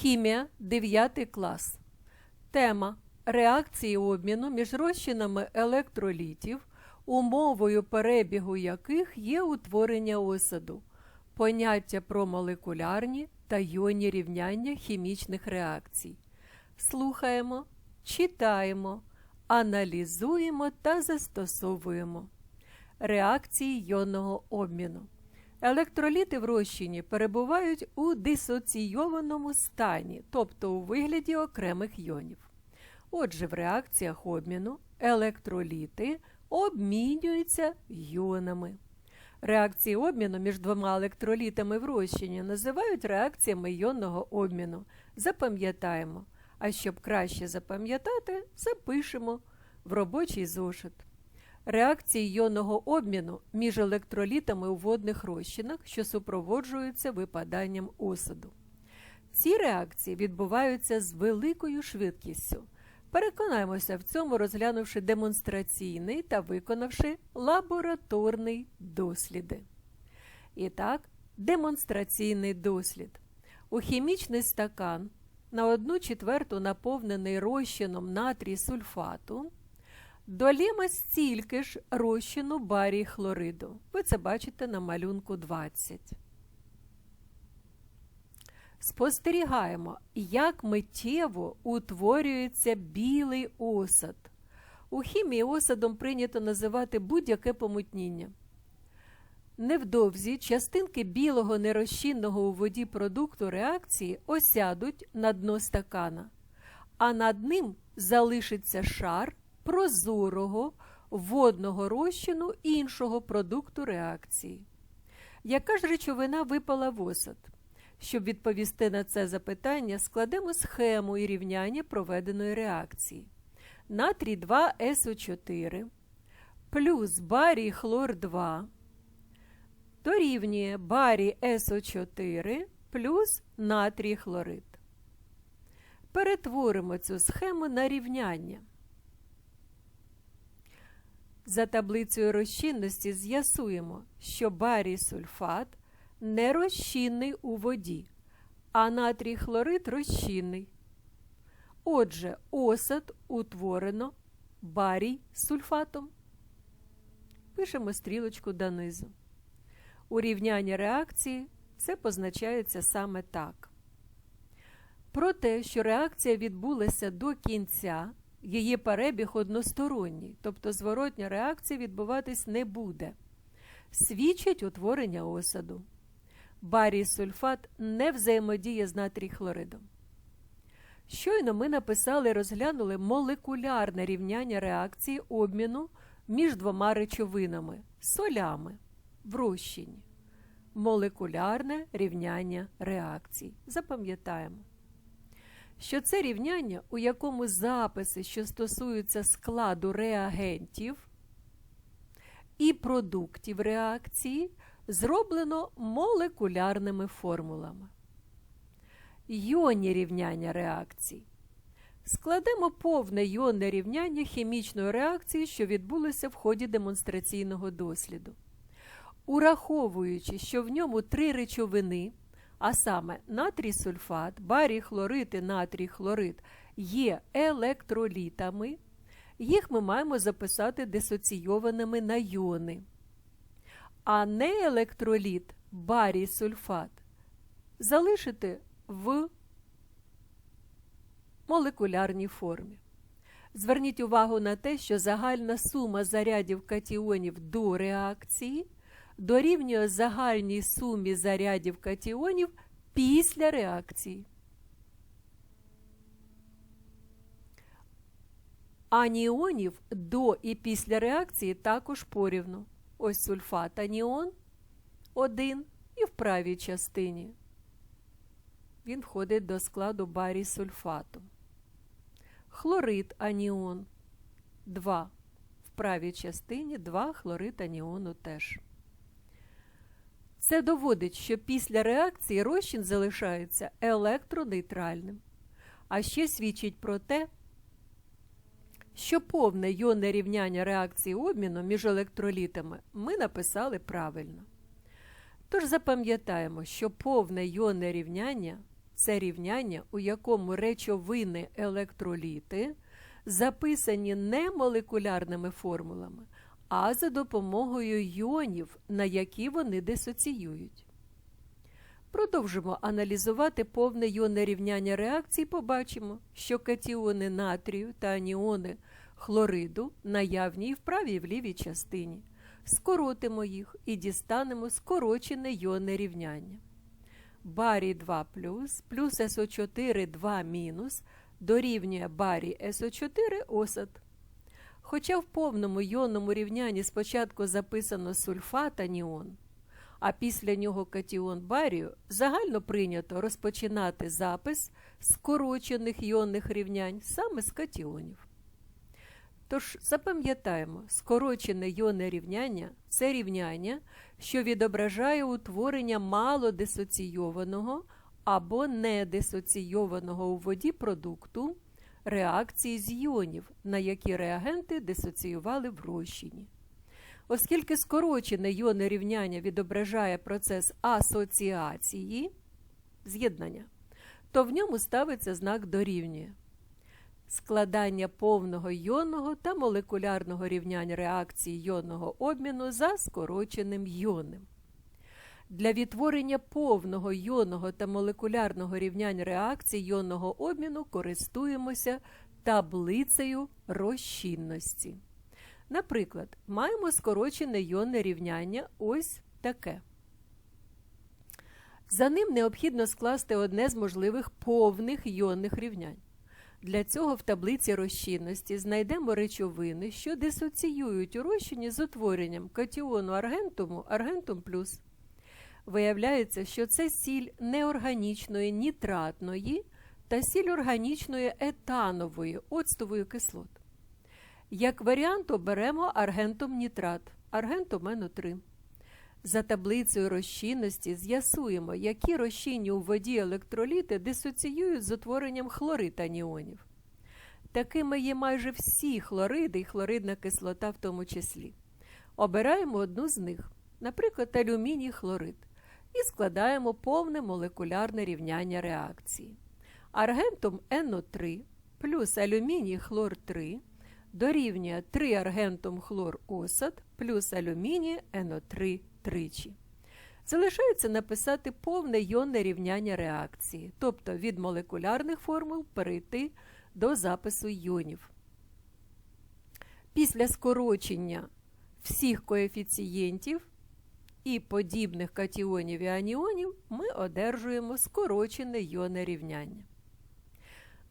Хімія 9 клас. Тема реакції обміну між розчинами електролітів, умовою перебігу яких є утворення осаду, поняття про молекулярні та йонні рівняння хімічних реакцій. Слухаємо, читаємо, аналізуємо та застосовуємо. Реакції йонного обміну. Електроліти в розчині перебувають у дисоційованому стані, тобто у вигляді окремих йонів. Отже, в реакціях обміну електроліти обмінюються йонами. Реакції обміну між двома електролітами в розчині називають реакціями йонного обміну. Запам'ятаємо. А щоб краще запам'ятати, запишемо в робочий зошит. Реакції йонного обміну між електролітами у водних розчинах, що супроводжуються випаданням осаду. Ці реакції відбуваються з великою швидкістю. Переконаємося в цьому, розглянувши демонстраційний та виконавши лабораторний досліди. І так, демонстраційний дослід. У хімічний стакан на 1 четверту наповнений розчином натрій сульфату долємо стільки ж розчину барій хлориду. Ви це бачите на малюнку 20. Спостерігаємо, як миттєво утворюється білий осад. У хімії осадом прийнято називати будь-яке помутніння. Невдовзі частинки білого нерозчинного у воді продукту реакції осядуть на дно стакана, а над ним залишиться шар прозорого водного розчину іншого продукту реакції. Яка ж речовина випала в осад? Щоб відповісти на це запитання, складемо схему і рівняння проведеної реакції. Натрій 2 СО4 плюс барій хлор 2 дорівнює барій СО4 плюс натрій хлорид. Перетворимо цю схему на рівняння. За таблицею розчинності з'ясуємо, що барій сульфат нерозчинний у воді, а натрій хлорид розчинний. Отже, осад утворено барій сульфатом. Пишемо стрілочку донизу. У рівнянні реакції це позначається саме так. Про те, що реакція відбулася до кінця, її перебіг односторонній, тобто зворотня реакція відбуватись не буде, свідчить утворення осаду. Барій сульфат не взаємодіє з натрій хлоридом. Щойно ми написали і розглянули молекулярне рівняння реакції обміну між двома речовинами солями в розчині. Молекулярне рівняння реакцій. Запам'ятаємо, що це рівняння, у якому записи, що стосуються складу реагентів і продуктів реакції, зроблено молекулярними формулами. Йонні рівняння реакцій. Складемо повне йонне рівняння хімічної реакції, що відбулося в ході демонстраційного досліду. Ураховуючи, що в ньому три речовини, а саме натрій сульфат, барій хлорид і натрій хлорид, є електролітами, їх ми маємо записати дисоційованими на йони. А не електроліт, барій сульфат залишити в молекулярній формі. Зверніть увагу на те, що загальна сума зарядів катіонів до реакції дорівнює загальній сумі зарядів катіонів після реакції. Аніонів до і після реакції також порівну. Ось сульфат аніон 1 і в правій частині. Він входить до складу барій сульфату. Хлорид аніон 2. В правій частині 2 хлорид аніону теж. Це доводить, що після реакції розчин залишається електронейтральним. А ще свідчить про те, що повне йонне рівняння реакції обміну між електролітами ми написали правильно. Тож запам'ятаємо, що повне йонне рівняння це рівняння, у якому речовини електроліти записані не молекулярними формулами, а за допомогою йонів, на які вони дисоціюють. Продовжимо аналізувати повне йонне рівняння реакцій, побачимо, що катіони натрію та аніони хлориду наявні і в правій і в лівій частині. Скоротимо їх і дістанемо скорочене йонне рівняння. Барій 2 плюс плюс СО4 2 мінус дорівнює барій СО4 осад. Хоча в повному йонному рівнянні спочатку записано сульфат аніон, а після нього катіон барію, загально прийнято розпочинати запис скорочених йонних рівнянь саме з катіонів. Тож запам'ятаємо, скорочене йонне рівняння це рівняння, що відображає утворення малодисоційованого або недисоційованого у воді продукту реакції з йонів, на які реагенти дисоціювали в розчині. Оскільки скорочене йонне рівняння відображає процес асоціації з'єднання, то в ньому ставиться знак дорівнює. Складання повного йонного та молекулярного рівнянь реакції йонного обміну за скороченим йонним. Для відтворення повного йонного та молекулярного рівнянь реакцій йонного обміну користуємося таблицею розчинності. Наприклад, маємо скорочене йонне рівняння ось таке. За ним необхідно скласти одне з можливих повних йонних рівнянь. Для цього в таблиці розчинності знайдемо речовини, що дисоціюють у розчині з утворенням катіону аргентуму аргентум плюс. Виявляється, що це сіль неорганічної нітратної та сіль органічної етанової оцтової кислот. Як варіант оберемо аргентум нітрат, аргентум НО3. За таблицею розчинності з'ясуємо, які розчинні у воді електроліти дисоціюють з утворенням хлорид аніонів. Такими є майже всі хлориди і хлоридна кислота в тому числі. Обираємо одну з них, наприклад, алюміній хлорид, і складаємо повне молекулярне рівняння реакції. Аргентум НО3 плюс алюміній хлор 3 дорівнює 3 аргентум хлор осад плюс алюміній НО3 тричі. Залишається написати повне йонне рівняння реакції, тобто від молекулярних формул перейти до запису йонів. Після скорочення всіх коефіцієнтів і подібних катіонів і аніонів ми одержуємо скорочене йонне рівняння.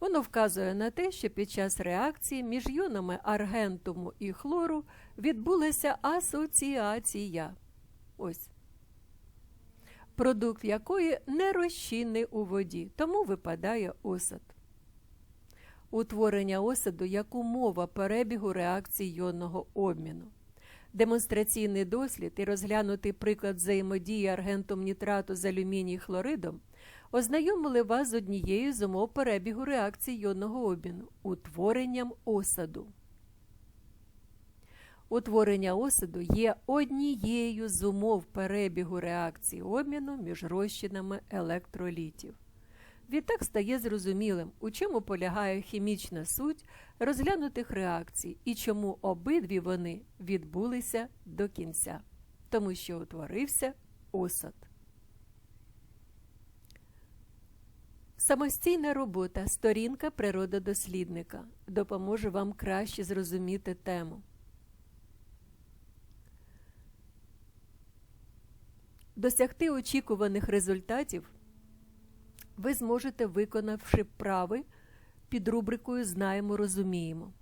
Воно вказує на те, що під час реакції між йонами аргентуму і хлору відбулася асоціація. Ось. Продукт якої не розчинний у воді, тому випадає осад. Утворення осаду як умова перебігу реакції йонного обміну. Демонстраційний дослід і розглянутий приклад взаємодії аргентум нітрату з алюміній хлоридом ознайомили вас з однією з умов перебігу реакції йонного обміну утворенням осаду. Утворення осаду є однією з умов перебігу реакції обміну між розчинами електролітів. Відтак стає зрозумілим, у чому полягає хімічна суть розглянутих реакцій і чому обидві вони відбулися до кінця, тому що утворився осад. Самостійна робота сторінка природодослідника допоможе вам краще зрозуміти тему. Досягти очікуваних результатів ви зможете, виконавши вправи під рубрикою Знаємо, розуміємо.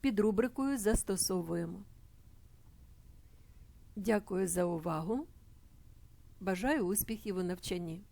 Під рубрикою Застосовуємо. Дякую за увагу. Бажаю успіхів у навчанні.